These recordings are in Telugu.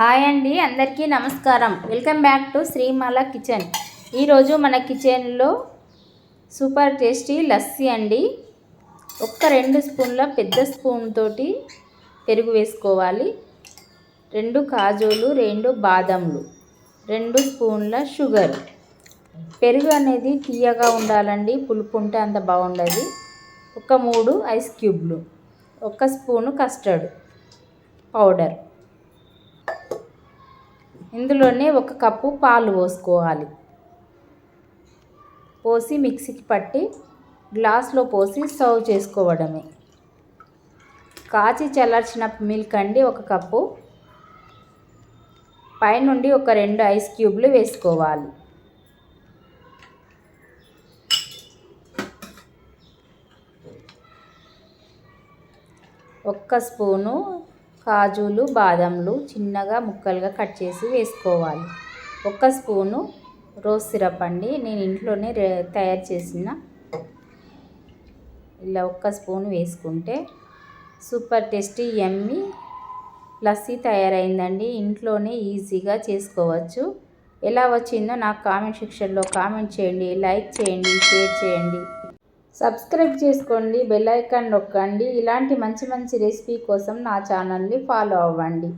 హాయ్ అండి అందరికీ నమస్కారం. Welcome back to Srimala kitchen. ఈరోజు మన కిచెన్లో సూపర్ టేస్టీ లస్సీ అండి. ఒక్క రెండు స్పూన్ల పెద్ద స్పూన్ తోటి పెరుగు వేసుకోవాలి. రెండు కాజులు రెండు బాదంలు రెండు స్పూన్ల షుగర్. పెరుగు అనేది తీయగా ఉండాలండి పులుపు ఉంటే అంత బాగుండదు. ఒక మూడు ఐస్ క్యూబ్లు ఒక స్పూను కస్టర్డ్ పౌడర్. ఇందులోనే ఒక కప్పు పాలు పోసుకోవాలి. పోసి మిక్సీకి పట్టి గ్లాస్లో పోసి సర్వ్ చేసుకోవడమే. కాచి చల్లార్చిన మిల్క్ అండి ఒక కప్పు. పైనుండి ఒక రెండు ఐస్ క్యూబ్లు వేసుకోవాలి. ఒక్క స్పూను కాజులు బాదంలు చిన్నగా ముక్కలుగా కట్ చేసి వేసుకోవాలి. ఒక స్పూను రోజ్ సిరప్ అండి. నేను ఇంట్లోనే తయారు చేసిన ఇలా ఒక్క స్పూన్ వేసుకుంటే సూపర్ టేస్టీ ఎమ్మి లస్సీ తయారైందండి. ఇంట్లోనే ఈజీగా చేసుకోవచ్చు. ఎలా వచ్చిందో నాకు కామెంట్ సెక్షన్లో కామెంట్ చేయండి లైక్ చేయండి షేర్ చేయండి. సబ్స్క్రైబ్ చేసుకోండి బెల్ ఐకాన్ నొక్కండి. ఇలాంటి మంచి మంచి రెసిపీ కోసం నా ఛానల్ని ఫాలో అవ్వండి.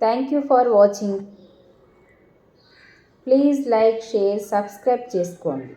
Thank you for watching please like share subscribe చేసుకోండి.